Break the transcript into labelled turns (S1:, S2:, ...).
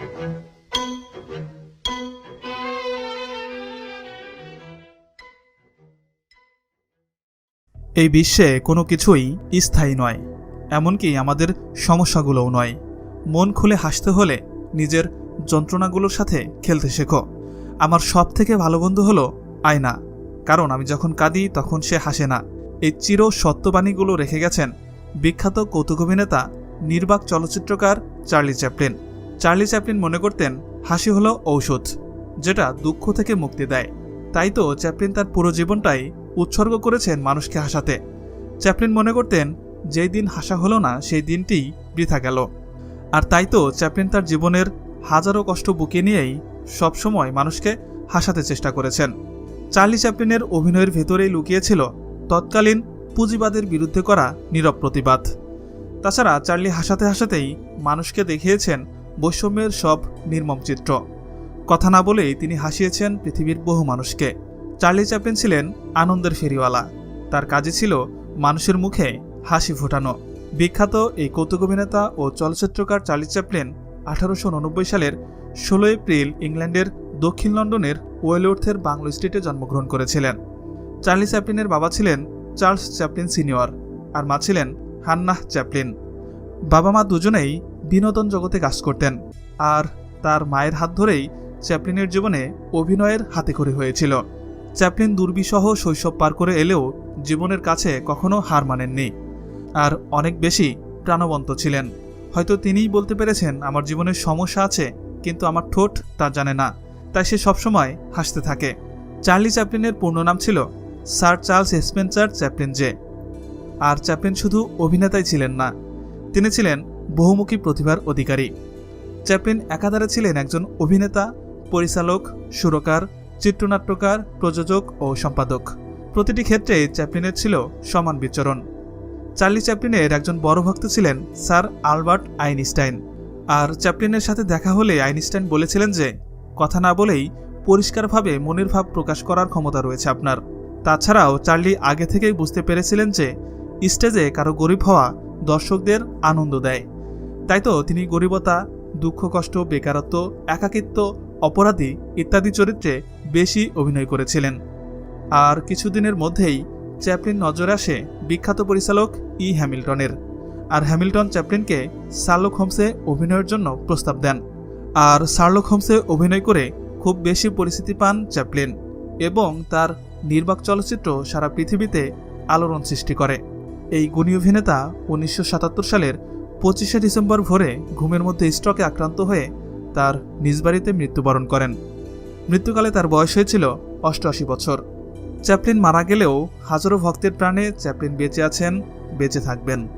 S1: এই বিশ্বে কোনো কিছুই স্থায়ী নয়, এমনকি আমাদের সমস্যাগুলোও নয়। মন খুলে হাসতে হলে নিজের যন্ত্রণাগুলোর সাথে খেলতে শেখো। আমার সব থেকে ভালো বন্ধু হলো আয়না, কারণ আমি যখন কাঁদি তখন সে হাসে না। এই চির সত্যবাণীগুলো রেখে গেছেন বিখ্যাত কৌতুক অভিনেতা নির্বাক চলচ্চিত্রকার চার্লি চ্যাপলিন। চার্লি চ্যাপলিন মনে করতেন হাসি হলো ঔষধ, যেটা দুঃখ থেকে মুক্তি দেয়। তাই তো চ্যাপলিন তার পুরো জীবনটাই উৎসর্গ করেছেন মানুষকে হাসাতে। চ্যাপলিন মনে করতেন, যেই দিন হাসা হলো না, সেই দিনটি বৃথা গেল। আর তাই তো চ্যাপলিন তার জীবনের হাজারো কষ্ট বুকে নিয়েই সবসময় মানুষকে হাসাতে চেষ্টা করেছেন। চার্লি চ্যাপলিনের অভিনয়ের ভেতরেই লুকিয়েছিল তৎকালীন পুঁজিবাদের বিরুদ্ধে করা নীরব প্রতিবাদ। তাছাড়া চার্লি হাসাতে হাসাতেই মানুষকে দেখিয়েছেন বৈষম্যের সব নির্মম চিত্র। কথা না বলেই তিনি হাসিয়েছেন পৃথিবীর বহু মানুষকে। চার্লি চ্যাপলিন ছিলেন আনন্দের ফেরিওয়ালা। তার কাজে ছিল মানুষের মুখে হাসি ফোটানো। বিখ্যাত এই কৌতুক অভিনেতা ও চলচ্চিত্রকার চার্লি চ্যাপলিন আঠারোশো সালের ষোলো এপ্রিল ইংল্যান্ডের দক্ষিণ লন্ডনের ওয়েলওর্থের বাংলো স্ট্রিটে জন্মগ্রহণ করেছিলেন। চার্লি চ্যাপলিনের বাবা ছিলেন চার্লস চ্যাপলিন সিনিয়র, আর মা ছিলেন হান্নাহ চ্যাপলিন। বাবা মা দুজনেই বিনোদন জগতে কাজ করতেন আর তার মায়ের হাত ধরেই চ্যাপলিনের জীবনে অভিনয়ের হাতেখড়ি হয়েছিল। চ্যাপলিন দুর্বিসহ শৈশব পার করে এলেও জীবনের কাছে কখনো হার মানেননি আর অনেক বেশি প্রাণবন্ত ছিলেন। হয়তো তিনিই বলতে পেরেছেন, আমার জীবনের সমস্যা আছে, কিন্তু আমার ঠোঁট তা জানে না, তাই সে সবসময় হাসতে থাকে। চার্লি চ্যাপলিনের পূর্ণ নাম ছিল sir Charles Spencer Chaplin J. আর চ্যাপলিন শুধু অভিনেতাই ছিলেন না, তিনি ছিলেন বহুমুখী প্রতিভার অধিকারী। চ্যাপলিন একাধারে ছিলেন একজন অভিনেতা, পরিচালক, সুরকার, চিত্রনাট্যকার, প্রযোজক ও সম্পাদক। প্রতিটি ক্ষেত্রে চ্যাপলিনের ছিল সমান বিচরণ। চার্লি চ্যাপলিনের একজন বড় ভক্ত ছিলেন স্যার আলবার্ট আইনস্টাইন। আর চ্যাপলিনের সাথে দেখা হলে আইনস্টাইন বলেছিলেন যে, কথা না বলেই পরিষ্কারভাবে মনের ভাব প্রকাশ করার ক্ষমতা রয়েছে আপনার। তাছাড়াও চার্লি আগে থেকেই বুঝতে পেরেছিলেন যে, স্টেজে কারও গরিব হওয়া দর্শকদের আনন্দ দেয়। তাই তো তিনি গরিবতা, দুঃখ, কষ্ট, বেকারত্ব, একাকিত্ব, অপরাধী ইত্যাদি চরিত্রে বেশি অভিনয় করেছিলেন। আর কিছুদিনের মধ্যেই চ্যাপলিন নজরে আসে বিখ্যাত পরিচালক ই হ্যামিল্টনের। আর হ্যামিল্টন চ্যাপলিনকে শার্লক হোমসে অভিনয়ের জন্য প্রস্তাব দেন। আর শার্লক হোমসে অভিনয় করে খুব বেশি পরিচিতি পান চ্যাপলিন এবং তার নির্বাক চলচ্চিত্র সারা পৃথিবীতে আলোড়ন সৃষ্টি করে। এই গুণী অভিনেতা উনিশশো সাতাত্তর সালের পঁচিশে ডিসেম্বর ভোরে ঘুমের মধ্যে স্ট্রোকে আক্রান্ত হয়ে তার নিজ বাড়িতে মৃত্যুবরণ করেন। মৃত্যুকালে তার বয়স হয়েছিল অষ্টআশি বছর। চ্যাপলিন মারা গেলেও হাজারো ভক্তের প্রাণে চ্যাপলিন বেঁচে আছেন, বেঁচে থাকবেন।